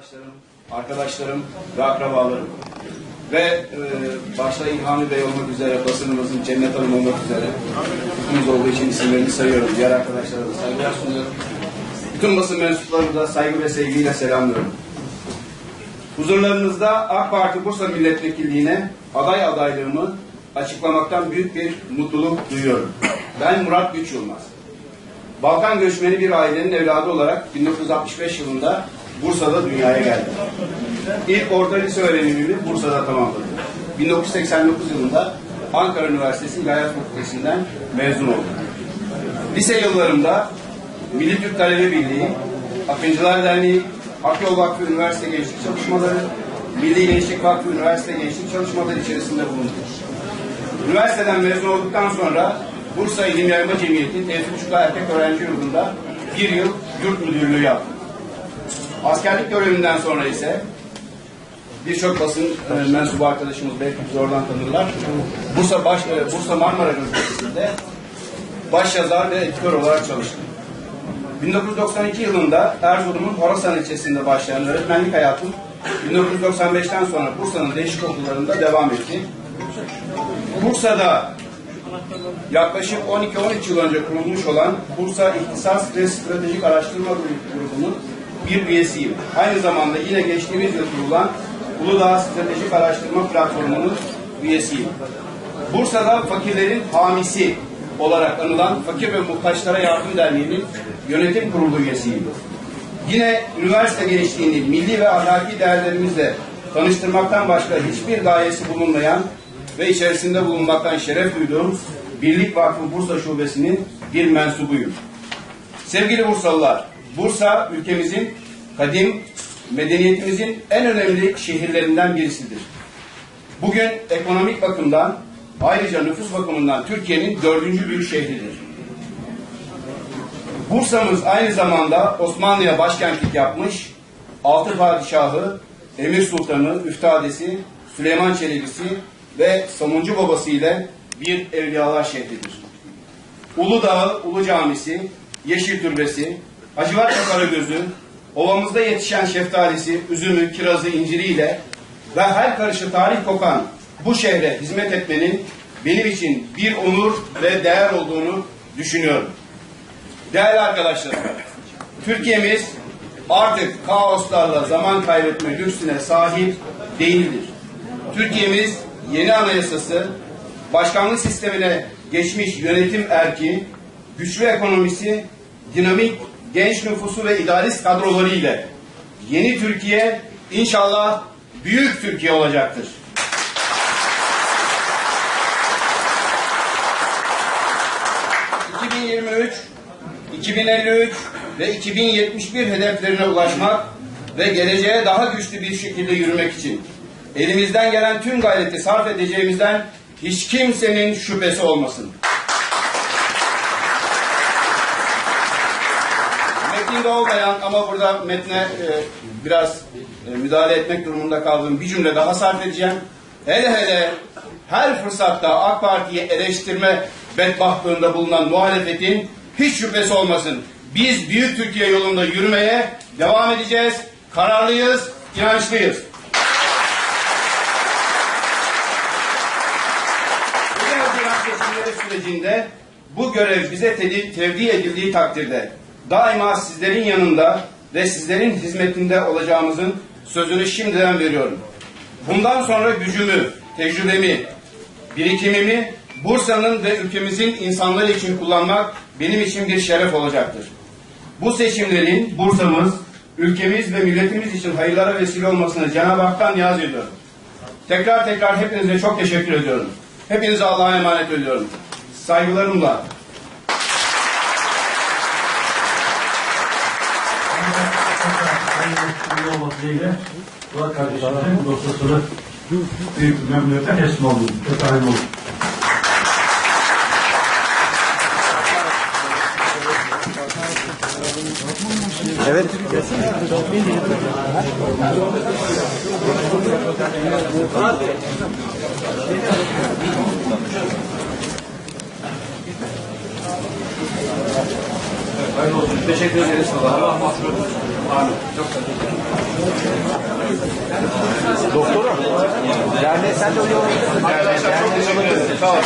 Arkadaşlarım, arkadaşlarım ve akrabalarım ve e, başta İlhami Bey olmak üzere, basınımızın Cennet Hanım olmak üzere hepimiz olduğu için isimlerini sayıyorum. Diğer arkadaşlara da saygılar sunuyorum. Bütün basın mensuplarını da saygı ve sevgiyle selamlıyorum. Huzurlarınızda AK Parti Bursa Milletvekilliğine aday adaylığımı açıklamaktan büyük bir mutluluk duyuyorum. Ben Murat Güç Yılmaz. Balkan göçmeni bir ailenin evladı olarak 1965 yılında Bursa'da dünyaya geldim. İlk orta lise öğrenimimi Bursa'da tamamladım. 1989 yılında Ankara Üniversitesi İlahiyat Fakültesinden mezun oldum. Lise yıllarımda Milli Türk Talebe Birliği, Akıncılar Derneği, Akyol Vakfı Üniversite Gençlik Çalışmaları, Milli Gençlik Vakfı Üniversite Gençlik Çalışmaları içerisinde bulundum. Üniversiteden mezun olduktan sonra Bursa İlim Yayma Cemiyeti Tevfik Uçuk'a Erkek Öğrenci Yurdu'nda bir yıl yurt müdürlüğü yaptım. Askerlik görevimden sonra ise birçok basın e, mensubu arkadaşımız belki bizi oradan tanırlar. Bursa baş, e, Bursa Marmara Gazetesi'nde baş yazar ve editör olarak çalıştım. 1992 yılında Erzurum'un Horasan ilçesinde başlayan öğretmenlik hayatım 1995'ten sonra Bursa'nın değişik okullarında devam etti. Bursa'da yaklaşık 12-13 yıl önce kurulmuş olan Bursa İhtisas ve Stratejik Araştırma Grubu'nun bir üyesiyim. Aynı zamanda yine geçtiğimiz yıl kurulan Uludağ Stratejik Araştırma Platformu'nun üyesiyim. Bursa'da fakirlerin hamisi olarak anılan Fakir ve Muhtaçlara Yardım Derneği'nin yönetim kurulu üyesiyim. Yine üniversite gençliğini milli ve ahlaki değerlerimizle tanıştırmaktan başka hiçbir gayesi bulunmayan ve içerisinde bulunmaktan şeref duyduğum Birlik Vakfı Bursa Şubesi'nin bir mensubuyum. Sevgili Bursalılar, Bursa ülkemizin kadim medeniyetimizin en önemli şehirlerinden birisidir. Bugün ekonomik bakımdan ayrıca nüfus bakımından Türkiye'nin dördüncü büyük şehridir. Bursa'mız aynı zamanda Osmanlı'ya başkentlik yapmış, altı padişahı, Emir Sultanı, Üftadesi, Süleyman Çelebisi ve Somuncu Babası ile bir evliyalar şehridir. Uludağ, Ulu Camisi, Yeşil Türbesi, Hacivat Karagözü, ovamızda yetişen şeftalisi, üzümü, kirazı, inciriyle ve her karışı tarih kokan bu şehre hizmet etmenin benim için bir onur ve değer olduğunu düşünüyorum. Değerli arkadaşlar, Türkiye'miz artık kaoslarla zaman kaybetme lüksüne sahip değildir. Türkiye'miz yeni anayasası, başkanlık sistemine geçmiş yönetim erki, güçlü ekonomisi, dinamik genç nüfusu ve idealist kadroları ile yeni Türkiye inşallah büyük Türkiye olacaktır. ...2023, 2053 ve 2071 hedeflerine ulaşmak ve geleceğe daha güçlü bir şekilde yürümek için elimizden gelen tüm gayreti sarf edeceğimizden hiç kimsenin şüphesi olmasın. Metninde olmayan ama burada metne e, biraz e, müdahale etmek durumunda kaldığım bir cümle daha sarf edeceğim. Hele hele her fırsatta AK Parti'yi eleştirme bedbahtlığında bulunan muhalefetin hiç şüphesi olmasın. Biz Büyük Türkiye yolunda yürümeye devam edeceğiz. Kararlıyız, inançlıyız. Bu sürecinde bu görev bize tevdi edildiği takdirde daima sizlerin yanında ve sizlerin hizmetinde olacağımızın sözünü şimdiden veriyorum. Bundan sonra gücümü, tecrübemi, birikimimi Bursa'nın ve ülkemizin insanları için kullanmak benim için bir şeref olacaktır. Bu seçimlerin Bursa'mız, ülkemiz ve milletimiz için hayırlara vesile olmasını Cenab-ı Hak'tan niyaz ediyorum. Tekrar tekrar hepinize çok teşekkür ediyorum. Hepinize Allah'a emanet ediyorum. Saygılarımla. Olmak dileğiyle Burak kardeşimizin dosyasını büyük memnuniyetle teslim oldum. Çok hayırlı olsun. Hayırlı olsun. Teşekkür ederiz. Allah mahcup. Amin. Çok teşekkür ederim. Doktorum. Yani sen de uyuyor musun? Arkadaşlar çok teşekkür ederim. Sağ olun.